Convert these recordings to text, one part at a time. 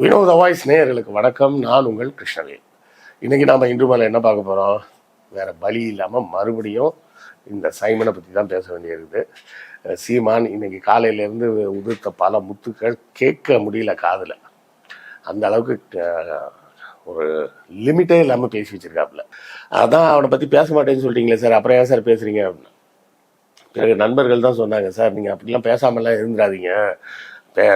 வினோத வாய்ஸ் நேயர்களுக்கு வணக்கம். நான் உங்கள் கிருஷ்ணவேல் இன்னைக்கு நாம இன்று மேலே என்ன பார்க்க போறோம்? வேற பலி இல்லாம மறுபடியும் இந்த சைமனை பத்தி தான் பேச வேண்டியிருக்குது. சீமான் இன்னைக்கு காலையில இருந்து உதிர்த்த பல முத்துக்கள் கேட்க முடியல காதுல. அந்த அளவுக்கு ஒரு லிமிட்டே இல்லாமல் பேசி வச்சிருக்காப்புல. அதான் அவனை பத்தி பேச மாட்டேன்னு சொல்லிட்டீங்களே சார். அப்புறம் ஏன் சார் பேசுறீங்க? அப்படின்னு பிறகு நண்பர்கள் தான் சொன்னாங்க சார் நீங்கள் அப்படிலாம் பேசாமலாம் இருந்துடாதீங்க.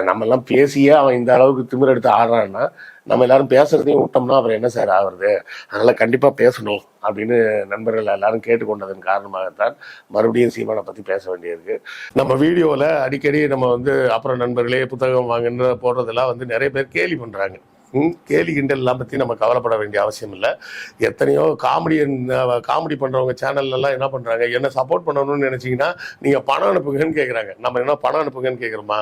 நம்மெல்லாம் பேசியே அவன் இந்த அளவுக்கு திமிர் எடுத்து ஆடுறான்னா நம்ம எல்லாரும் பேசுறதையும் விட்டோம்னா அப்புறம் என்ன சார் ஆகுறது? அதனால கண்டிப்பாக பேசணும் அப்படின்னு நண்பர்கள் எல்லாரும் கேட்டுக்கொண்டதன் காரணமாகத்தான் மறுபடியும் சீமானை பற்றி பேச வேண்டியிருக்கு. நம்ம வீடியோவில் அடிக்கடி நம்ம வந்து அப்புறம் நண்பர்களே புத்தகம் வாங்குன்ற போடுறதெல்லாம் வந்து நிறைய பேர் கேலி பண்ணுறாங்க ம், கேலி கிண்டல்லாம் பற்றி நம்ம கவலைப்பட வேண்டிய அவசியம் இல்லை. எத்தனையோ காமெடி காமெடி பண்ணுறவங்க சேனல்லலாம் என்ன பண்ணுறாங்க என்ன சப்போர்ட் பண்ணணும்னு நினச்சிங்கன்னா நீங்கள் பணம் அனுப்புங்கன்னு கேட்குறாங்க நம்ம என்ன பணம் அனுப்புங்கன்னு கேட்குறோமா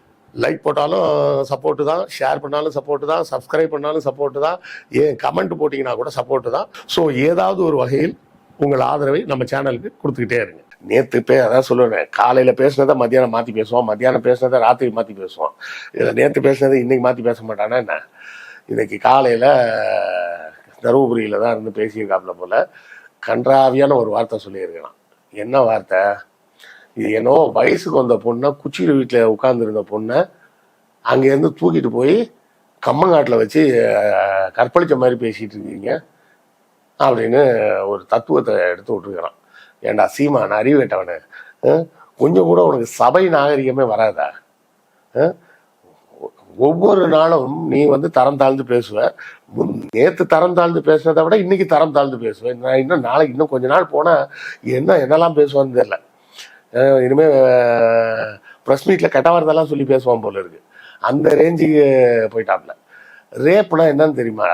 லைக் போட்டாலும் சப்போர்ட்டு தான் ஷேர் பண்ணாலும் சப்போர்ட்டு தான் சப்ஸ்கிரைப் பண்ணாலும் சப்போர்ட்டு தான் ஏன் கமெண்ட் போட்டிங்கன்னா கூட சப்போர்ட்டு தான். ஸோ ஏதாவது ஒரு வகையில் உங்கள் ஆதரவை நம்ம சேனலுக்கு கொடுத்துக்கிட்டே இருங்க. நேற்று பே அதான் சொல்லுவேன் காலையில் பேசுனதை மத்தியானம் மாற்றி பேசுவோம் மத்தியானம் பேசுனதை ராத்திரி மாற்றி பேசுவோம். இதில் நேற்று பேசுனதை இன்னைக்கு மாற்றி பேச மாட்டானா என்ன? இன்னைக்கு காலையில் தருமபுரியில் தான் இருந்து பேசியிருக்காப்புல போல் கன்றாவியான ஒரு வார்த்தை சொல்லியிருக்கலாம் என்ன வார்த்தை? இது என்னவோ வயசுக்கு வந்த பொண்ணை குச்சியில் வீட்டில் உட்காந்துருந்த பொண்ணை அங்கேருந்து தூக்கிட்டு போய் கம்மங்காட்டில் வச்சு அஹ், கற்பழிச்ச மாதிரி பேசிகிட்டு இருக்கீங்க அப்படின்னு ஒரு தத்துவத்தை எடுத்து விட்டுருக்கிறான். ஏன்டா சீமான் அறிவேட்டவனு கொஞ்சம் கூட உனக்கு சபை நாகரிகமே வராதா? ஒவ்வொரு நாளும் நீ வந்து தரம் தாழ்ந்து பேசுவ. நேற்று தரம் தாழ்ந்து பேசுனதை விட இன்னைக்கு தரம் தாழ்ந்து பேசுவேன் நான் இன்னும் நாளைக்கு இன்னும் கொஞ்ச நாள் போனால் என்ன என்னெல்லாம் பேசுவான்னு தெரியல. இனிமேல் ப்ரெஸ் மீட்டில் கெட்ட வார்த்தைலாம் சொல்லி பேசுவான் போல இருக்கு. அந்த ரேஞ்சுக்கு போயிட்டாப்ல. ரேப்னா என்னன்னு தெரியுமா?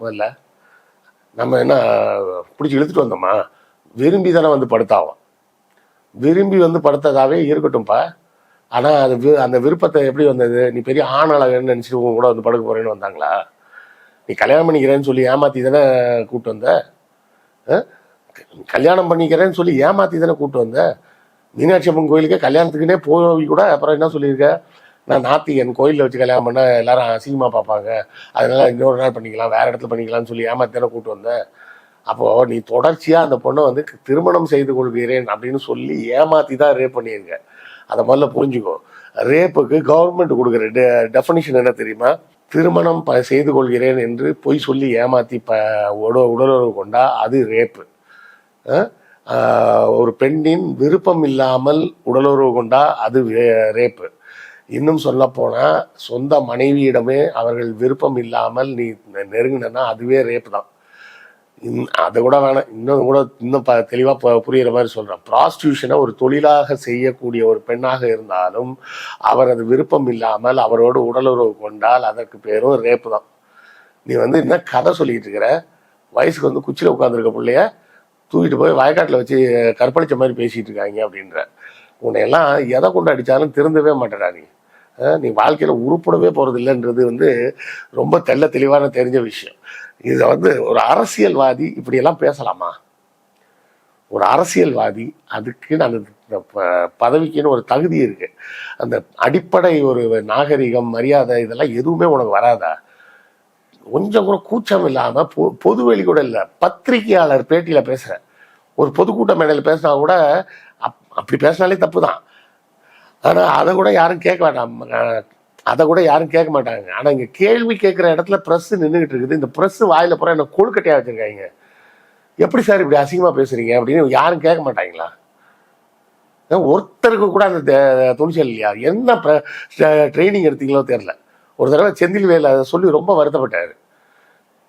முதல்ல. நம்ம என்ன பிடிச்சி இழுத்துட்டு வந்தோமா? விரும்பி தானே வந்து படுத்தாவும் விரும்பி வந்து படுத்ததாவே இருக்கட்டும்ப்பா ஆனால் அது வி- அந்த விருப்பத்தை எப்படி வந்தது? நீ பெரிய ஆணழகன்னு நினச்சிட்டு உங்க கூட வந்து படுக்க போறேன்னு வந்தாங்களா? நீ கல்யாணம் பண்ணிக்கிறேன்னு சொல்லி ஏமாத்தி தானே கூப்பிட்டு வந்த? கல்யாணம் பண்ணிக்கிறேன்னு சொல்லி ஏமாத்தி தானே கூப்பிட்டு வந்த? மீனாட்சி அம்மன் கோயிலுக்கு கல்யாணத்துக்குன்னே போய் கூட அப்புறம் என்ன சொல்லியிருக்க? நான் நாத்திகன் கோயிலில் வச்சு கல்யாணம் பண்ண எல்லாரும் அசிங்கமாக பார்ப்பாங்க. அதனால இன்னொரு நாள் பண்ணிக்கலாம் வேற இடத்துல பண்ணிக்கலாம்னு சொல்லி ஏமாத்தி கூப்பிட்டு வந்தேன் அப்போது அப்போ நீ தொடர்ச்சியா அந்த பொண்ணை வந்து திருமணம் செய்து கொள்கிறேன் அப்படின்னு சொல்லி ஏமாத்தி தான் ரேப் பண்ணியிருங்க அதை முதல்ல புரிஞ்சுக்கோ. ரேப்புக்கு கவர்மெண்ட் கொடுக்குற டெ டெஃபனிஷன் என்ன தெரியுமா? திருமணம் ப செய்து கொள்கிறேன் என்று பொய் சொல்லி ஏமாத்தி ப உட உடலுறவு கொண்டா அது ரேப்பு ஒரு பெண்ணின் விருப்பம் இல்லாமல் உடலுறவு கொண்டா அது வே- ரேப்பு. இன்னும் சொல்ல போனா சொந்த மனைவியிடமே அவர்கள் விருப்பம் இல்லாமல் நீ நெருங்கினா அதுவே ரேப்பு தான். இன்- அதை கூட வேணாம். இன்னும் கூட இன்னும் ப தெளிவாக ப புரியுற மாதிரி சொல்கிறேன் ப்ராஸ்டியூஷனை ஒரு தொழிலாக செய்யக்கூடிய ஒரு பெண்ணாக இருந்தாலும் அவரது விருப்பம் இல்லாமல் அவரோடு உடலுறவு கொண்டால் அதற்கு பேரும் ரேப்பு தான். நீ வந்து என்ன கதை சொல்லிட்டு இருக்கிற? வயசுக்கு வந்து குச்சியில் உட்காந்துருக்க பிள்ளைய தூக்கிட்டு போய் வயக்காட்டில் வச்சு கற்பழிச்ச மாதிரி பேசிட்டு இருக்காங்க அப்படின்ற. உன்னையெல்லாம் எதை கொண்டு அடித்தாலும் திருந்தவே மாட்டேடா நீ நீ வாழ்க்கையில் உருப்படவே போகிறது இல்லைன்றது வந்து ரொம்ப தெல்ல தெளிவான தெரிஞ்ச விஷயம். இதை வந்து ஒரு அரசியல்வாதி இப்படியெல்லாம் பேசலாமா? ஒரு அரசியல்வாதி அதுக்குன்னு அந்த இந்த ப- பதவிக்குன்னு ஒரு தகுதி இருக்கு. அந்த அடிப்படை ஒரு நாகரிகம் மரியாதை இதெல்லாம் எதுவுமே உனக்கு வராதா? கொஞ்சம் கூட கூச்சம் இல்லாமல் பொ பொதுவெளி கூட இல்லை. பத்திரிகையாளர் பேட்டியில் பேசுகிறேன் ஒரு பொதுக்கூட்ட மேடையில் பேசினா கூட அப் அப்படி பேசினாலே தப்பு தான் ஆனால் அதை கூட யாரும் கேட்க வேண்டாம். அதை கூட யாரும் கேட்க மாட்டாங்க. ஆனால் இங்கே கேள்வி கேட்குற இடத்துல ப்ரெஸ் நின்றுக்கிட்டு இருக்குது. இந்த ப்ரெஸ் வாயில் பூரா என்ன கொழுக்கட்டையாக வச்சுருக்காங்க. எப்படி சார் இப்படி அசிங்கமாக பேசுகிறீங்க அப்படின்னு யாரும் கேட்க மாட்டாங்களா? ஒருத்தருக்கு கூட அந்த துணிச்சல் இல்லையா? என்ன ட்ரைனிங் எடுத்தீங்களோ தெரில ஒரு தடவை செந்தில் வேலை அதை சொல்லி ரொம்ப வருத்தப்பட்டாரு.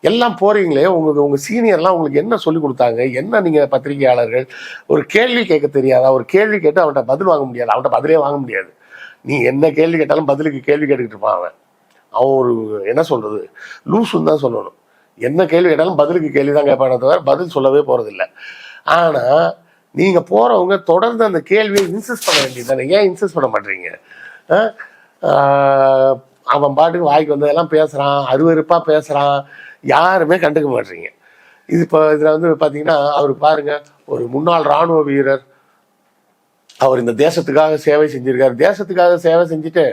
எல்லாம் போறீங்களே உங்களுக்கு உங்க சீனியர்லாம் உங்களுக்கு என்ன சொல்லி கொடுத்தாங்க? என்ன நீங்க பத்திரிகையாளர்கள்? ஒரு கேள்வி கேட்க தெரியாதா? ஒரு கேள்வி கேட்டு அவன்கிட்ட பதில் வாங்க முடியாது. அவன்கிட்ட பதிலே வாங்க முடியாது. நீ என்ன கேள்வி கேட்டாலும் பதிலுக்கு கேள்வி கேட்டுக்கிட்டு இருப்பான் அவன். அவன் ஒரு என்ன சொல்றது? லூசுன்னு தான் சொல்லணும். என்ன கேள்வி கேட்டாலும் பதிலுக்கு கேள்வி தான் கேட்பானே தவிர பதில் சொல்லவே போகிறதில்ல ஆனால் நீங்கள் போகிறவங்க தொடர்ந்து அந்த கேள்வியை இன்சிஸ்ட் பண்ண வேண்டியது தானே. ஏன் இன்சிஸ்ட் பண்ண மாட்டீங்க? ஆ? அவன் பாட்டுக்கு வாய்க்கு வந்ததெல்லாம் பேசுகிறான் அருவருப்பாக பேசுகிறான் யாருமே கண்டுக்க மாட்டீங்க. இது இப்போ இதில் வந்து பார்த்தீங்கன்னா அவர் பாருங்க ஒரு முன்னாள் ராணுவ வீரர். அவர் இந்த தேசத்துக்காக சேவை செஞ்சிருக்காரு. தேசத்துக்காக சேவை செஞ்சுட்டு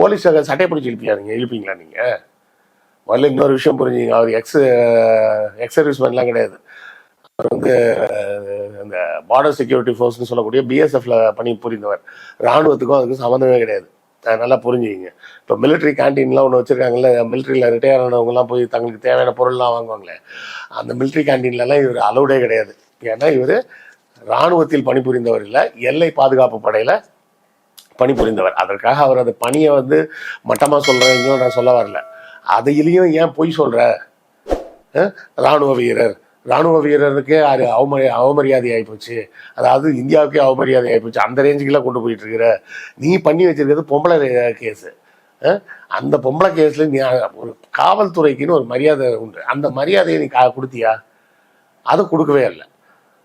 போலீஸ் சட்டை பிடிச்சி இழுப்பியாருங்க இழுப்பீங்களா நீங்கள் முதல்ல இன்னொரு விஷயம் புரிஞ்சுங்க. அவர் எக்ஸ் எக்ஸ் சர்வீஸ்மேன்லாம் கிடையாது. அவர் வந்து இந்த பார்டர் செக்யூரிட்டி ஃபோர்ஸ்னு சொல்லக்கூடிய பிஎஸ்எஃப்ல பணி புரிந்தவர். ராணுவத்துக்கும் அதுக்கும் சம்மந்தமே கிடையாது. நல்லா புரிஞ்சுக்கிங்க. இப்போ மிலிட்ரி கேன்டீன்லாம் ஒன்று வச்சுருக்காங்கல்ல மிலிட்ரியில் ரிட்டையர் ஆனவங்கலாம் போய் தங்களுக்கு தேவையான பொருள்லாம் வாங்குவாங்களே அந்த மிலிட்ரி கேன்டீன்லலாம் இவர் அலௌடே கிடையாது. ஏன்னா இவர் ராணுவத்தில் பணிபுரிந்தவர் இல்லை எல்லை பாதுகாப்பு படையில் பணிபுரிந்தவர். அதற்காக அவர் அந்த பணியை வந்து மட்டமாக சொல்கிறேன்னு நான் சொல்ல வரல. அதையிலையும் ஏன் பொய் சொல்கிற ராணுவ வீரர். ராணுவ வீரருக்கே அது அவமரி அவமரியாதை ஆகிப்போச்சு அதாவது இந்தியாவுக்கே அவமரியாதை ஆகிப்போச்சு அந்த ரேஞ்சுக்கெல்லாம் கொண்டு போயிட்டு இருக்கிற நீ பண்ணி வச்சிருக்கிறது பொம்பளை கேஸு. அந்த பொம்பளை கேஸில் நீ ஒரு காவல்துறைக்குன்னு ஒரு மரியாதை உண்டு. அந்த மரியாதையை நீ கா கொடுத்தியா? அதை கொடுக்கவே இல்லை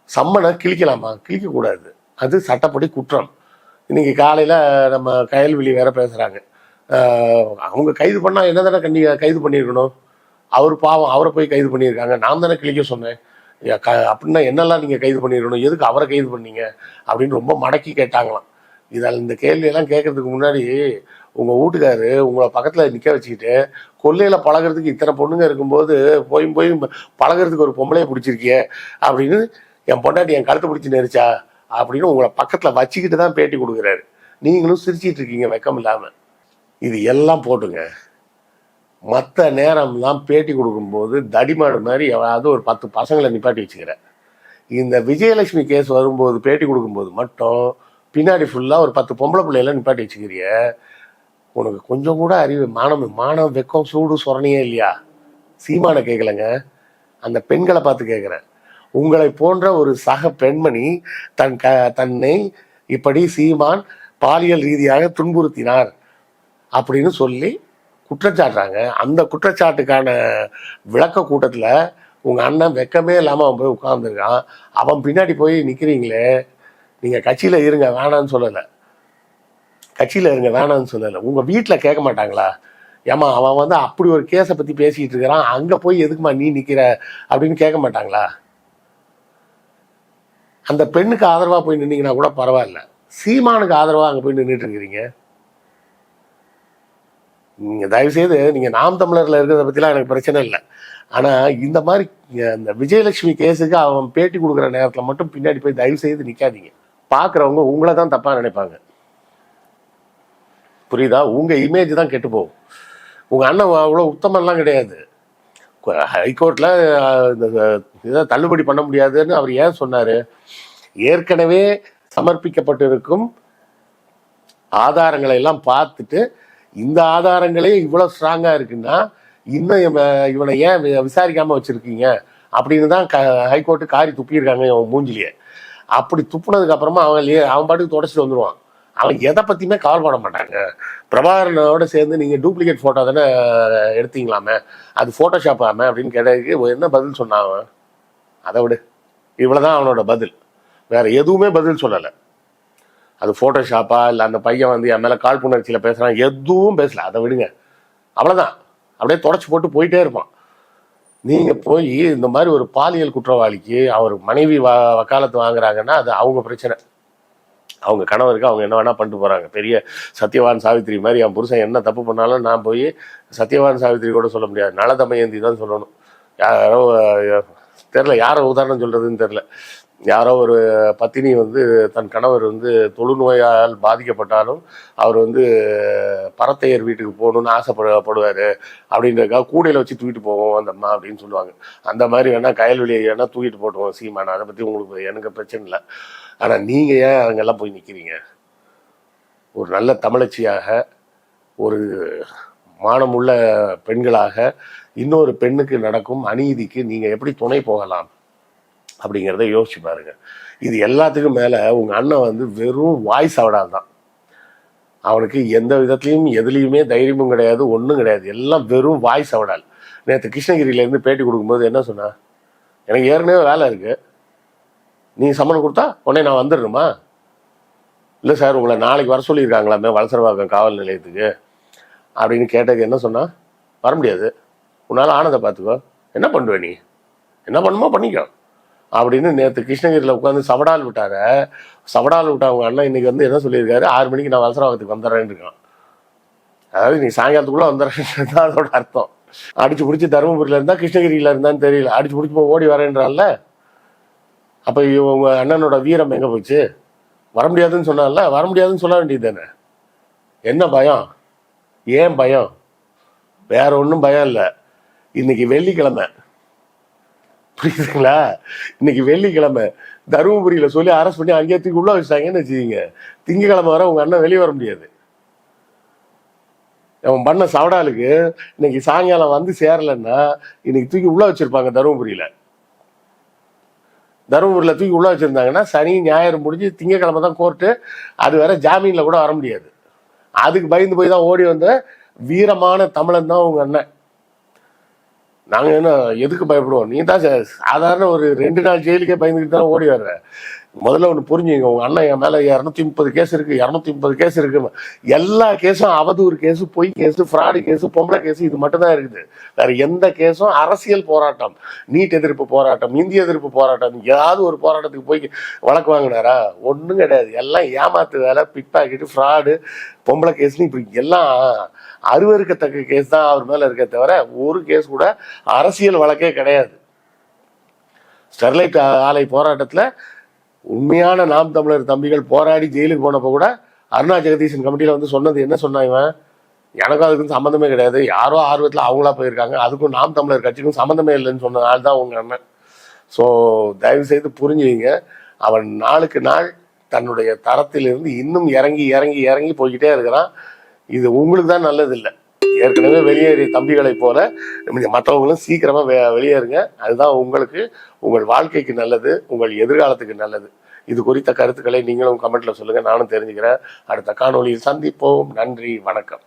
சம்மனை கிழிக்கலாமா? கிழிக்கக்கூடாது. அது சட்டப்படி குற்றம். இன்னைக்கு காலையில் நம்ம கயல்வெளி வேற பேசுகிறாங்க அவங்க கைது பண்ணால் என்ன தானே கண்டி கைது பண்ணியிருக்கணும்? அவர் பாவம் அவரை போய் கைது பண்ணியிருக்காங்க. நான் தானே கிழிக்க சொன்னேன். க அப்படின்னா என்னெல்லாம் நீங்கள் கைது பண்ணிடணும் எதுக்கு அவரை கைது பண்ணீங்க? அப்படின்னு ரொம்ப மடக்கி கேட்டாங்களாம். இதில் இந்த கேள்வியெல்லாம் கேட்கறதுக்கு முன்னாடி உங்கள் வீட்டுக்காரு உங்களை பக்கத்தில் நிற்க வச்சுக்கிட்டு கொல்லையில் பழகுறதுக்கு இத்தனை பொண்ணுங்க இருக்கும்போது போய் போய் பழகுறதுக்கு ஒரு பொம்பளையை பிடிச்சிருக்கியே அப்படின்னு என் பொண்டாட்டி என் கழுத்தை பிடிச்சி நெரிச்சா? அப்படின்னு உங்களை பக்கத்தில் வச்சுக்கிட்டு தான் பேட்டி கொடுக்குறாரு. நீங்களும் சிரிச்சிட்டு இருக்கீங்க வெக்கம் இல்லாமல் இது எல்லாம் போட்டுங்க. மற்ற நேரம்லாம் பேட்டி கொடுக்கும்போது தடிமாடு மாதிரி எவனாவது ஒரு பத்து பசங்களை நிப்பாட்டி வச்சுக்கிறேன் இந்த விஜயலட்சுமி கேஸ் வரும்போது பேட்டி கொடுக்கும்போது மட்டும் பின்னாடி ஃபுல்லாக ஒரு பத்து பொம்பளை பிள்ளையெல்லாம் நிப்பாட்டி வச்சுக்கிறிய. உனக்கு கொஞ்சம் கூட அறிவு மானம் மானம் வெக்கம் சூடு சொரணையே இல்லையா? சீமான கேட்கலங்க அந்த பெண்களை பார்த்து கேட்குறேன் உங்களை போன்ற ஒரு சக பெண்மணி தன் க தன்னை இப்படி சீமான் பாலியல் ரீதியாக துன்புறுத்தினார் அப்படின்னு சொல்லி குற்றச்சாட்டுறாங்க. அந்த குற்றச்சாட்டுக்கான விளக்க கூட்டத்தில் உங்கள் அண்ணன் வெக்கமே இல்லாமல் அவன் போய் உட்காந்துருக்கான் அவன் பின்னாடி போய் நிற்கிறீங்களே நீங்கள் கட்சியில் இருங்க வேணான்னு சொல்லலை. கட்சியில் இருங்க வேணான்னு சொல்லலை. உங்கள் வீட்டில் கேட்க மாட்டாங்களா? ஏமா அவன் வந்து அப்படி ஒரு கேஸை பற்றி பேசிக்கிட்டு இருக்கிறான். அங்கே போய் எதுக்குமா நீ நிற்கிற அப்படின்னு கேட்க மாட்டாங்களா? அந்த பெண்ணுக்கு ஆதரவாக போய் நின்னீங்கன்னா கூட பரவாயில்ல. சீமானுக்கு ஆதரவாக அங்கே போய் நின்றுட்டு இருக்கிறீங்க. நீங்கள் தயவுசெய்து நீங்கள் நாம் தமிழரில் இருக்கிறத பற்றிலாம் எனக்கு பிரச்சனை இல்லை. ஆனால் இந்த மாதிரி இந்த விஜயலட்சுமி கேஸுக்கு அவன் பேட்டி கொடுக்குற நேரத்தில் மட்டும் பின்னாடி போய் தயவு செய்து நிற்காதீங்க பார்க்குறவங்க உங்களை தான் தப்பாக நினைப்பாங்க. புரியுதா? உங்கள் இமேஜ் தான் கெட்டு போகும். உங்கள் அண்ணன் அவ்வளோ உத்தமெல்லாம் கிடையாது. ஹைகோர்ட்டில் இதை தள்ளுபடி பண்ண முடியாதுன்னு அவர் ஏன் சொன்னார்? ஏற்கனவே சமர்ப்பிக்கப்பட்டிருக்கும் ஆதாரங்களை எல்லாம் பார்த்துட்டு இந்த ஆதாரங்களே இவ்வளோ ஸ்ட்ராங்காக இருக்குன்னா இன்னும் இவனை ஏன் வி- வச்சுருக்கீங்க? அப்படின்னு தான் க ஹைகோர்ட்டு காரி துப்பியிருக்காங்க இவன் மூஞ்சிலேயே. அப்படி துப்புனதுக்கு அப்புறமா அவன் லே- அவன் பாட்டுக்கு தொடச்சிட்டு வந்துடுவான் அவன் எதை பற்றியுமே கவலைப்பட மாட்டாங்க. பிரபாகரனோட சேர்ந்து நீங்கள் டூப்ளிகேட் ஃபோட்டோ தானே எடுத்தீங்களாமே? அது ஃபோட்டோஷாப் ஆமே அப்படின்னு கேட்டதுக்கு என்ன பதில் சொன்னான் அவன்? அதை விடு. இவ்வளோதான் அவனோட பதில். வேற எதுவுமே பதில் சொல்லலை. அது ஃபோட்டோஷாப்பா இல்லை அந்த பையன் வந்து என் மேலே காழ்ப்புணர்ச்சியில் பேசுகிறான் எதுவும் பேசல. அதை விடுங்க. அவ்வளோதான் அப்படியே தொடச்சி போட்டு போயிட்டே இருப்பான். நீங்கள் போய் இந்த மாதிரி ஒரு பாலியல் குற்றவாளிக்கு அவர் மனைவி வ வக்காலத்து வாங்குறாங்கன்னா அது அவங்க பிரச்சனை. அவங்க கணவருக்கு அவங்க என்ன வேணா பண்ணிட்டு போகிறாங்க பெரிய சத்யவான் சாவித்திரி மாதிரி என் புருஷன் என்ன தப்பு பண்ணாலும் நான் போய் சத்யவான் சாவித்திரி கூட சொல்ல முடியாது. நலதமயந்தி தான் சொல்லணும். யாரோ தெரில யாரை உதாரணம் சொல்கிறதுன்னு தெரில யாரோ ஒரு பத்தினி வந்து தன் கணவர் வந்து தொழுநோயால் பாதிக்கப்பட்டாலும் அவர் வந்து பரத்தையர் வீட்டுக்கு போகணும்னு ஆசைப்படப்படுவார் அப்படின்றதுக்காக கூடையில் வச்சு தூக்கிட்டு போவோம் அந்த அம்மா அப்படின்னு சொல்லுவாங்க. அந்த மாதிரி வேணால் கயல்வெளியை வேணால் தூக்கிட்டு போட்டுவோம் சீமான். அதை பற்றி உங்களுக்கு எனக்கு பிரச்சனை இல்லை. ஆனால் நீங்கள் ஏன் அங்கெல்லாம் போய் நிற்கிறீங்க ஒரு நல்ல தமிழச்சியாக ஒரு மானமுள்ள பெண்களாக இன்னொரு பெண்ணுக்கு நடக்கும் அநீதிக்கு நீங்கள் எப்படி துணை போகலாம்? அப்படிங்கிறத யோசிச்சு பாருங்க. இது எல்லாத்துக்கும் மேலே உங்கள் அண்ணன் வந்து வெறும் வாய்ஸ் அவடால் தான். அவனுக்கு எந்த விதத்துலையும் எதுலேயுமே தைரியமும் கிடையாது ஒன்றும் கிடையாது. எல்லாம் வெறும் வாய்ஸ் அவடால் நேற்று கிருஷ்ணகிரியிலேருந்து பேட்டி கொடுக்கும்போது என்ன சொன்னா? எனக்கு ஏற்கனவே வேலை இருக்குது நீ சம்மன் கொடுத்தா உடனே நான் வந்துடணுமா? இல்லை சார் உங்களை நாளைக்கு வர சொல்லியிருக்காங்களாமே வளசரவாக்கம் காவல் நிலையத்துக்கு. அப்படின்னு கேட்டதுக்கு என்ன சொன்னால் வர முடியாது. உன்னால் ஆனதை பார்த்துக்கோ என்ன பண்ணுவேன் நீ? என்ன பண்ணுமோ பண்ணிக்கோ. அப்படின்னு நேற்று கிருஷ்ணகிரியில் உட்காந்து சவடால் விட்டார சவடால் விட்ட அவங்க அண்ணன் இன்னைக்கு வந்து என்ன சொல்லியிருக்காரு? ஆறு மணிக்கு நான் வசரவாகத்துக்கு வந்துடுறேன்னு இருக்கான். அதாவது நீ சாயங்காலத்துக்குள்ளே வந்துடுறேன் தான் அதோட அர்த்தம். அடிச்சு பிடிச்சி தருமபுரியில் இருந்தா கிருஷ்ணகிரியில் இருந்தான்னு தெரியல. அடிச்சு பிடிச்சி போய் ஓடி வரேன்றான்ல. அப்போ உங்க அண்ணனோட வீரம் எங்கே போச்சு? வர முடியாதுன்னு சொன்னால வர முடியாதுன்னு சொல்ல வேண்டியது தானே? என்ன பயம்? ஏன் பயம்? வேற ஒன்றும் பயம் இல்லை. இன்னைக்கு வெள்ளிக்கிழமை. புரியுதுங்களா? இன்னைக்கு வெள்ளிக்கிழமை. தருமபுரியில் சொல்லி அரெஸ்ட் பண்ணி அங்கேயே தூக்கி உள்ள வச்சுட்டாங்கன்னு வச்சுக்கிங்க திங்கக்கிழமை வர உங்க அண்ணன் வெளியே வர முடியாது. அவன் பண்ண சவடாலுக்கு இன்னைக்கு சாயங்காலம் வந்து சேரலைன்னா இன்னைக்கு தூக்கி உள்ள வச்சிருப்பாங்க தருமபுரியில. தருமபுரியில் தூக்கி உள்ள வச்சிருந்தாங்கன்னா சனி ஞாயிறு முடிஞ்சு திங்கக்கிழமை தான் கோர்ட்டு அது வேற ஜாமீனில் கூட வர முடியாது. அதுக்கு பயந்து போய் தான் ஓடி வந்த வீரமான தமிழன் தான் உங்க அண்ணன். நாங்கள் என்ன எதுக்கு பயப்படுவோம்? நீ தான் சாதாரண ஒரு ரெண்டு நாள் ஜெயிலுக்கே பயந்துக்கிட்டு தான் ஓடி வர்ற. முதல்ல ஒன்று புரிஞ்சுங்க உங்கள் அண்ணன் என் மேலே இரநூத்தி முப்பது கேஸ் இருக்குது இரநூத்தி முப்பது கேஸ் இருக்கு. எல்லா கேஸும் அவதூறு கேஸு பொய் கேஸு ஃப்ராடு கேஸ் பொம்பளை கேஸ் இது மட்டும்தான் இருக்குது. வேற எந்த கேஸும் அரசியல் போராட்டம் நீட் எதிர்ப்பு போராட்டம் இந்திய எதிர்ப்பு போராட்டம் ஏதாவது ஒரு போராட்டத்துக்கு போய் வழக்கு வாங்கினாரா? ஒன்றும் கிடையாது. எல்லாம் ஏமாத்து வேலை பிக் பாக்கெட்டு ஃப்ராடு பொம்பளை கேஸ்னு இப்படி எல்லாம் அருவருக்கத்தக்க கேஸ் தான் அவர் மேல இருக்க தவிர ஒரு கேஸ் கூட அரசியல் வழக்கே கிடையாது. ஸ்டெர்லைட் ஆலை போராட்டத்துல உண்மையான நாம் தமிழர் தம்பிகள் போராடி ஜெயிலுக்கு போனப்போ கூட அருணா ஜெகதீசன் கமிட்டியில வந்து சொன்னது என்ன சொன்னான் இவன்? எனக்கும் அதுக்கும் சம்மந்தமே கிடையாது. யாரோ ஆர்வத்தில் அவங்களா போயிருக்காங்க. அதுக்கும் நாம் தமிழர் கட்சிக்கும் சம்மந்தமே இல்லைன்னு சொன்ன ஆள் தான் உங்க அண்ணன். ஸோ தயவு செய்து புரிஞ்சுவீங்க அவன் நாளுக்கு நாள் தன்னுடைய தரத்திலிருந்து இன்னும் இறங்கி இறங்கி இறங்கி போய்கிட்டே இருக்கிறான். இது உங்களுக்கு தான் நல்லது இல்லை ஏற்கனவே வெளியேறிய தம்பிகளை போல மற்றவங்களும் சீக்கிரமா வெ- வெளியேறுங்க. அதுதான் உங்களுக்கு உங்கள் வாழ்க்கைக்கு நல்லது உங்கள் எதிர்காலத்துக்கு நல்லது. இது குறித்த கருத்துக்களை நீங்களும் கமெண்ட்ல சொல்லுங்க. நானும் தெரிஞ்சுக்கிறேன். அடுத்த காணொலியில் சந்திப்போம். நன்றி வணக்கம்.